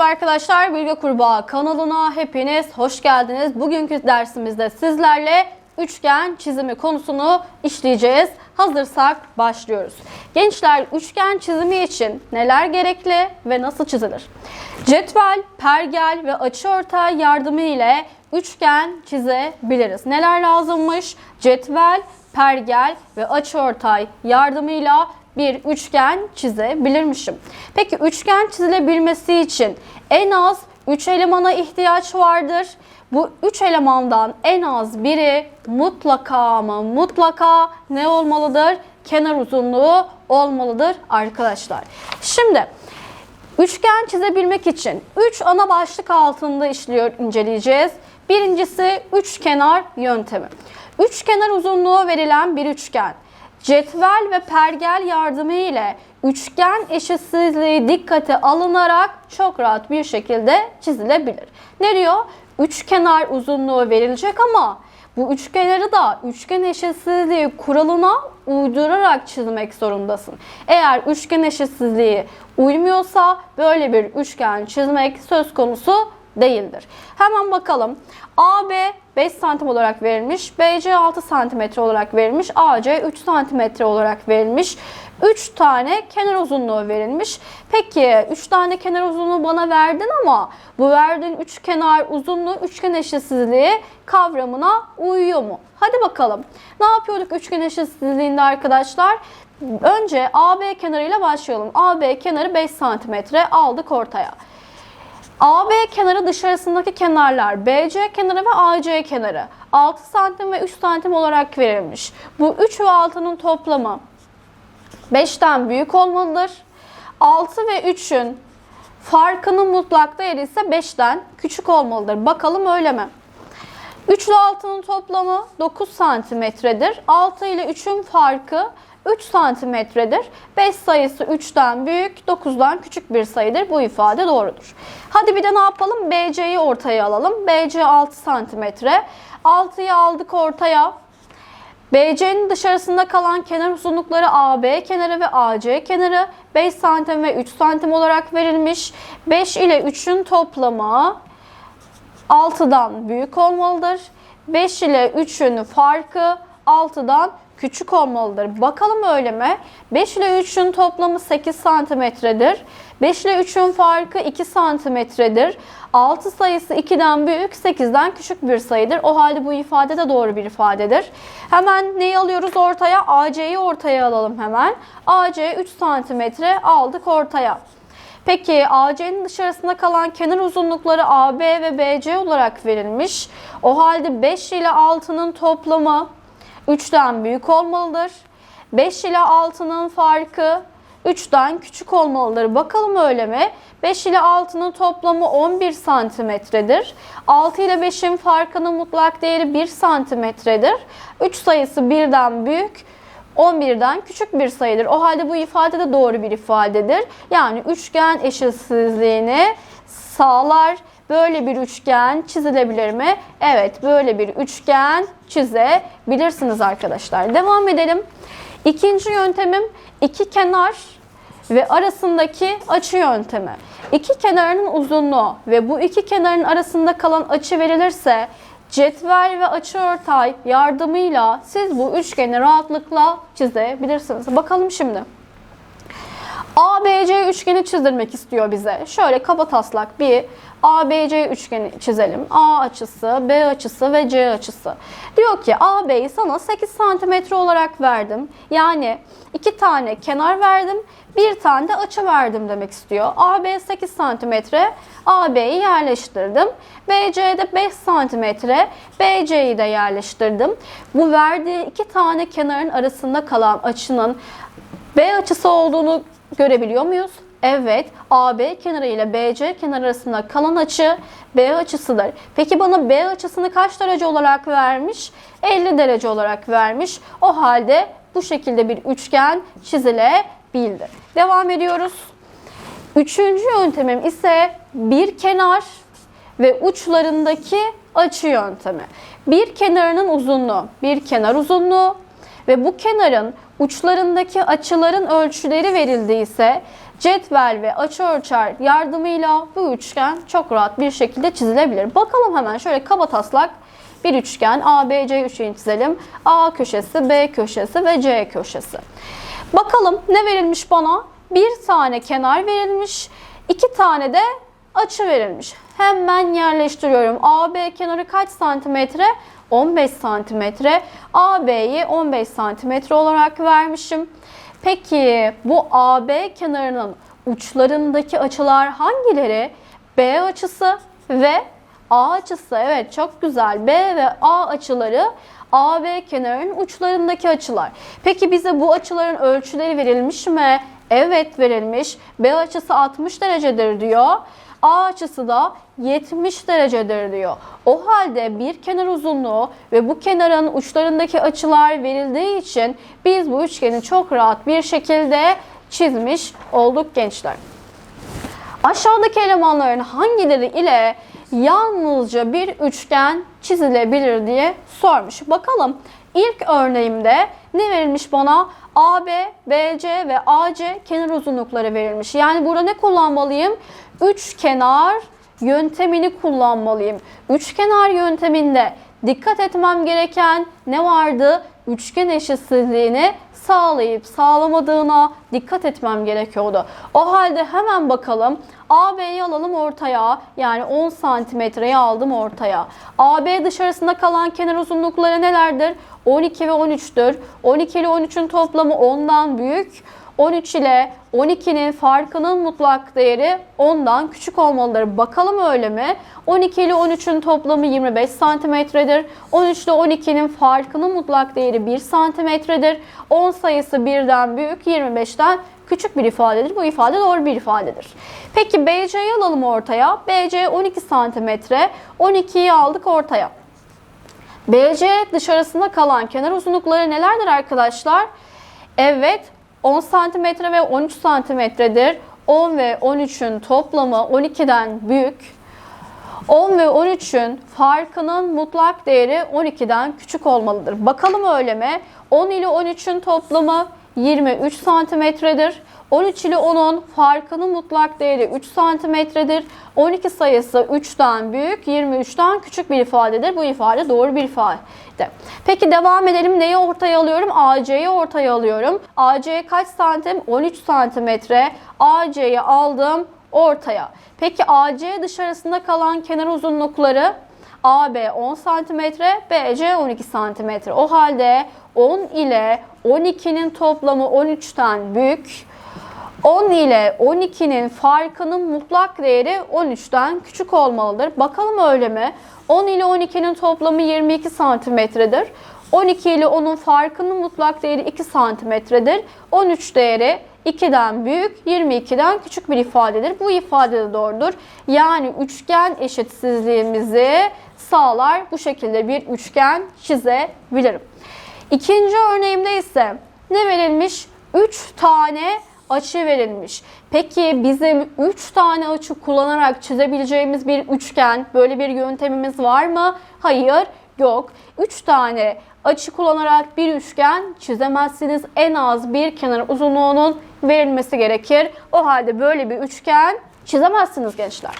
Merhaba arkadaşlar, Bilge Kurbağa kanalına hepiniz hoş geldiniz. Bugünkü dersimizde sizlerle üçgen çizimi konusunu işleyeceğiz. Hazırsak başlıyoruz. Gençler üçgen çizimi için neler gerekli ve nasıl çizilir? Cetvel, pergel ve açıortay yardımı ile üçgen çizebiliriz. Neler lazımmış? Cetvel, pergel ve açıortay yardımıyla bir üçgen çizebilirmişim. Peki üçgen çizilebilmesi için en az 3 elemana ihtiyaç vardır. Bu 3 elemandan en az biri mutlaka ama mutlaka ne olmalıdır? Kenar uzunluğu olmalıdır arkadaşlar. Şimdi Üçgen çizebilmek için 3 ana başlık altında işliyor inceleyeceğiz. Birincisi üçkenar yöntemi. Üçkenar uzunluğu verilen bir üçgen. Cetvel ve pergel yardımı ile üçgen eşitsizliği dikkate alınarak çok rahat bir şekilde çizilebilir. Ne diyor? Üçkenar uzunluğu verilecek ama bu üçgenleri da üçgen eşitsizliği kuralına uydurarak çizmek zorundasın. Eğer üçgen eşitsizliği uymuyorsa böyle bir üçgen çizmek söz konusu değildir. Hemen bakalım. AB 5 santim olarak verilmiş, BC 6 santimetre olarak verilmiş, AC 3 santimetre olarak verilmiş. 3 tane kenar uzunluğu verilmiş. Peki 3 tane kenar uzunluğu bana verdin ama bu verdiğin 3 kenar uzunluğu üçgen eşitsizliği kavramına uyuyor mu? Hadi bakalım. Ne yapıyorduk üçgen eşitsizliğinde arkadaşlar? Önce AB kenarıyla başlayalım. AB kenarı 5 santimetre aldık ortaya. AB kenarı dışarısındaki kenarlar BC kenarı ve AC kenarı 6 santim ve 3 santim olarak verilmiş. Bu 3 ve 6'nın toplamı 5'ten büyük olmalıdır. 6 ve 3'ün farkının mutlak değeri ise 5'ten küçük olmalıdır. Bakalım öyle mi? 3 ile 6'nın toplamı 9 santimetredir. 6 ile 3'ün farkı 3 santimetredir. 5 sayısı 3'ten büyük, 9'dan küçük bir sayıdır. Bu ifade doğrudur. Hadi bir de ne yapalım? BC'yi ortaya alalım. BC 6 santimetre. 6'yı aldık ortaya. BC'nin dışarısında kalan kenar uzunlukları AB kenarı ve AC kenarı 5 santim ve 3 santim olarak verilmiş. 5 ile 3'ün toplamı 6'dan büyük olmalıdır. 5 ile 3'ün farkı 6'dan küçük olmalıdır. Bakalım öyle mi? 5 ile 3'ün toplamı 8 santimetredir. 5 ile 3'ün farkı 2 santimetredir. 6 sayısı 2'den büyük, 8'den küçük bir sayıdır. O halde bu ifade de doğru bir ifadedir. Hemen neyi alıyoruz ortaya? AC'yi ortaya alalım hemen. AC 3 santimetre aldık ortaya. Peki AC'nin dışarısında kalan kenar uzunlukları AB ve BC olarak verilmiş. O halde 5 ile 6'nın toplamı 3'ten büyük olmalıdır. 5 ile 6'nın farkı 3'ten küçük olmalıdır. Bakalım öyle mi? 5 ile 6'nın toplamı 11 santimetredir. 6 ile 5'in farkının mutlak değeri 1 santimetredir. 3 sayısı 1'den büyük, 11'den küçük bir sayıdır. O halde bu ifade de doğru bir ifadedir. Yani üçgen eşitsizliğini sağlar. Böyle bir üçgen çizilebilir mi? Evet, böyle bir üçgen çizebilirsiniz arkadaşlar. Devam edelim. İkinci yöntemim iki kenar ve arasındaki açı yöntemi. İki kenarının uzunluğu ve bu iki kenarın arasında kalan açı verilirse cetvel ve açıortay yardımıyla siz bu üçgeni rahatlıkla çizebilirsiniz. Bakalım şimdi. ABC üçgeni çizdirmek istiyor bize. Şöyle kaba taslak bir ABC üçgeni çizelim. A açısı, B açısı ve C açısı. Diyor ki AB'yi sana 8 santimetre olarak verdim. Yani iki tane kenar verdim, bir tane de açı verdim demek istiyor. AB 8 santimetre, AB'yi yerleştirdim. BC'de 5 santimetre, BC'yi de yerleştirdim. Bu verdiği iki tane kenarın arasında kalan açının B açısı olduğunu görebiliyor muyuz? Evet, AB kenarı ile BC kenarı arasında kalan açı B açısıdır. Peki bana B açısını kaç derece olarak vermiş? 50 derece olarak vermiş. O halde bu şekilde bir üçgen çizilebildi. Devam ediyoruz. Üçüncü yöntemim ise bir kenar ve uçlarındaki açı yöntemi. Bir kenarının uzunluğu, bir kenar uzunluğu ve bu kenarın uçlarındaki açıların ölçüleri verildiyse cetvel ve açıölçer yardımıyla bu üçgen çok rahat bir şekilde çizilebilir. Bakalım hemen şöyle kaba taslak bir üçgen ABC üçgeni çizelim. A köşesi, B köşesi ve C köşesi. Bakalım ne verilmiş bana? Bir tane kenar verilmiş, iki tane de açı verilmiş. Hemen yerleştiriyorum. AB kenarı kaç santimetre? 15 santimetre. AB'yi 15 santimetre olarak vermişim. Peki bu AB kenarının uçlarındaki açılar hangileri? B açısı ve A açısı. Evet çok güzel. B ve A açıları AB kenarının uçlarındaki açılar. Peki bize bu açıların ölçüleri verilmiş mi? Evet verilmiş. B açısı 60 derecedir diyor. A açısı da 70 derecedir diyor. O halde bir kenar uzunluğu ve bu kenarın uçlarındaki açılar verildiği için biz bu üçgeni çok rahat bir şekilde çizmiş olduk gençler. Aşağıdaki elemanların hangileri ile yalnızca bir üçgen çizilebilir diye sormuş. Bakalım ilk örneğimde ne verilmiş bana? AB, BC ve AC kenar uzunlukları verilmiş. Yani burada ne kullanmalıyım? Üç kenar yöntemini kullanmalıyım. Üçkenar yönteminde dikkat etmem gereken ne vardı? Üçgen eşitsizliğini sağlayıp sağlamadığına dikkat etmem gerekiyordu. O halde hemen bakalım. AB'yi alalım ortaya. Yani 10 santimetreyi aldım ortaya. AB dışarısında kalan kenar uzunlukları nelerdir? 12 ve 13'tür. 12 ile 13'ün toplamı 10'dan büyük. 13 ile 12'nin farkının mutlak değeri 10'dan küçük olmalıdır. Bakalım öyle mi? 12 ile 13'ün toplamı 25 santimetredir. 13 ile 12'nin farkının mutlak değeri 1 santimetredir. 10 sayısı 1'den büyük, 25'ten küçük bir ifadedir. Bu ifade doğru bir ifadedir. Peki BC'yi alalım ortaya. BC 12 santimetre. 12'yi aldık ortaya. BC dışarısında kalan kenar uzunlukları nelerdir arkadaşlar? Evet 10 santimetre ve 13 santimetredir. 10 ve 13'ün toplamı 12'den büyük. 10 ve 13'ün farkının mutlak değeri 12'den küçük olmalıdır. Bakalım öyle mi? 10 ile 13'ün toplamı 23 santimetredir. 13 ile 10'un farkının mutlak değeri 3 santimetredir. 12 sayısı 3'ten büyük, 23'ten küçük bir ifadedir. Bu ifade doğru bir ifade. Peki devam edelim. Neyi ortaya alıyorum? AC'yi ortaya alıyorum. AC kaç santim? 13 santimetre. AC'yi aldım ortaya. Peki AC dışarısında kalan kenar uzunlukları AB 10 cm, BC 12 cm. O halde 10 ile 12'nin toplamı 13'ten büyük. 10 ile 12'nin farkının mutlak değeri 13'ten küçük olmalıdır. Bakalım öyle mi? 10 ile 12'nin toplamı 22 santimetredir. 12 ile 10'un farkının mutlak değeri 2 santimetredir. 13 değeri 2'den büyük, 22'den küçük bir ifadedir. Bu ifade de doğrudur. Yani üçgen eşitsizliğimizi sağlar. Bu şekilde bir üçgen çizebilirim. İkinci örneğimde ise ne verilmiş? 3 tane açı verilmiş. Peki bizim 3 tane açı kullanarak çizebileceğimiz bir üçgen, böyle bir yöntemimiz var mı? Hayır, yok. 3 tane açı kullanarak bir üçgen çizemezsiniz. En az bir kenar uzunluğunun verilmesi gerekir. O halde böyle bir üçgen çizemezsiniz gençler.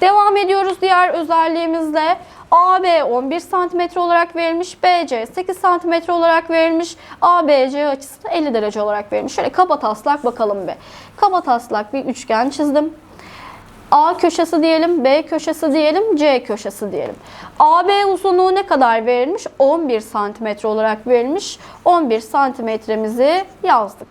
Devam ediyoruz diğer özelliğimizle. AB 11 cm olarak verilmiş, BC 8 cm olarak verilmiş, ABC açısı da 50 derece olarak verilmiş. Şöyle kaba taslak bakalım bir. Kaba taslak bir üçgen çizdim. A köşesi diyelim, B köşesi diyelim, C köşesi diyelim. AB uzunluğu ne kadar verilmiş? 11 santimetre olarak verilmiş. 11 santimetremizi yazdık.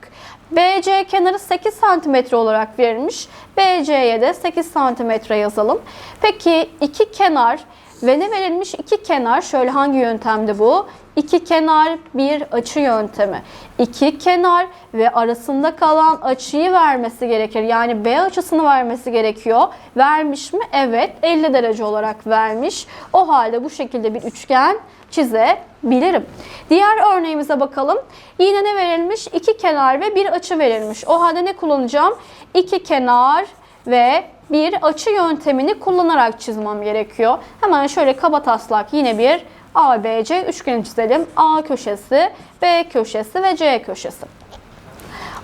BC kenarı 8 santimetre olarak verilmiş. BC'ye de 8 santimetre yazalım. Peki iki kenar ve ne verilmiş? İki kenar şöyle hangi yöntemde bu? İki kenar bir açı yöntemi. İki kenar ve arasında kalan açıyı vermesi gerekir. Yani B açısını vermesi gerekiyor. Vermiş mi? Evet. 50 derece olarak vermiş. O halde bu şekilde bir üçgen çizebilirim. Diğer örneğimize bakalım. Yine ne verilmiş? İki kenar ve bir açı verilmiş. O halde ne kullanacağım? İki kenar ve bir açı yöntemini kullanarak çizmem gerekiyor. Hemen şöyle kaba taslak yine bir ABC üçgeni çizelim. A köşesi, B köşesi ve C köşesi.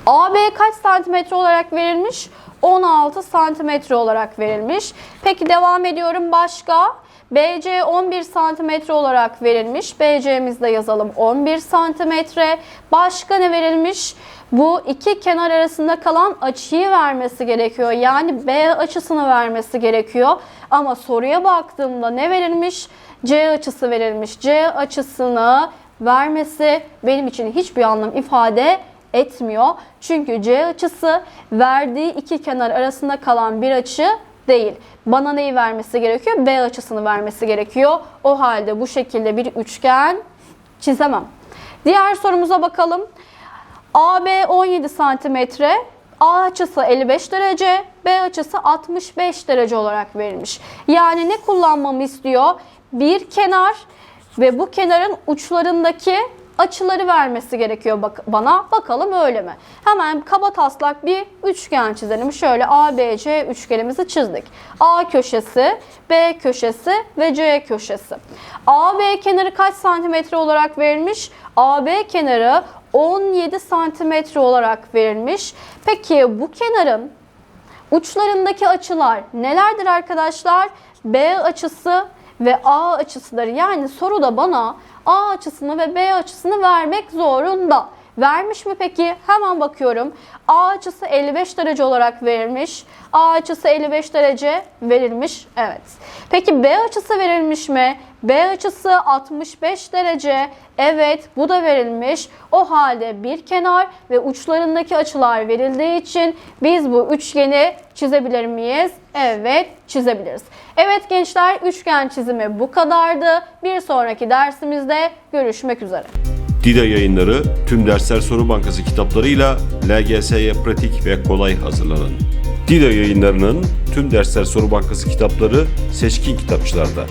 AB kaç santimetre olarak verilmiş? 16 santimetre olarak verilmiş. Peki devam ediyorum başka. BC 11 santimetre olarak verilmiş. BC'mizde yazalım 11 santimetre. Başka ne verilmiş? Bu iki kenar arasında kalan açıyı vermesi gerekiyor. Yani B açısını vermesi gerekiyor. Ama soruya baktığımda ne verilmiş? C açısı verilmiş. C açısını vermesi benim için hiçbir anlam ifade etmiyor. Çünkü C açısı verdiği iki kenar arasında kalan bir açı değil. Bana neyi vermesi gerekiyor? B açısını vermesi gerekiyor. O halde bu şekilde bir üçgen çizemem. Diğer sorumuza bakalım. AB 17 santimetre, A açısı 55 derece, B açısı 65 derece olarak verilmiş. Yani ne kullanmamı istiyor? Bir kenar ve bu kenarın uçlarındaki açıları vermesi gerekiyor bak bana. Bakalım öyle mi? Hemen kaba taslak bir üçgen çizelim. Şöyle ABC üçgenimizi çizdik. A köşesi, B köşesi ve C köşesi. AB kenarı kaç santimetre olarak verilmiş? AB kenarı 17 santimetre olarak verilmiş. Peki bu kenarın uçlarındaki açılar nelerdir arkadaşlar? B açısı ve A açısıdır. Yani soruda bana A açısını ve B açısını vermek zorunda. Vermiş mi peki? Hemen bakıyorum. A açısı 55 derece olarak verilmiş. A açısı 55 derece verilmiş. Evet. Peki B açısı verilmiş mi? B açısı 65 derece. Evet bu da verilmiş. O halde bir kenar ve uçlarındaki açılar verildiği için biz bu üçgeni çizebilir miyiz? Evet çizebiliriz. Evet gençler üçgen çizimi bu kadardı. Bir sonraki dersimizde görüşmek üzere. Dida yayınları tüm dersler soru bankası kitaplarıyla LGS'ye pratik ve kolay hazırlanın. Dida yayınlarının tüm dersler soru bankası kitapları seçkin kitapçılarda.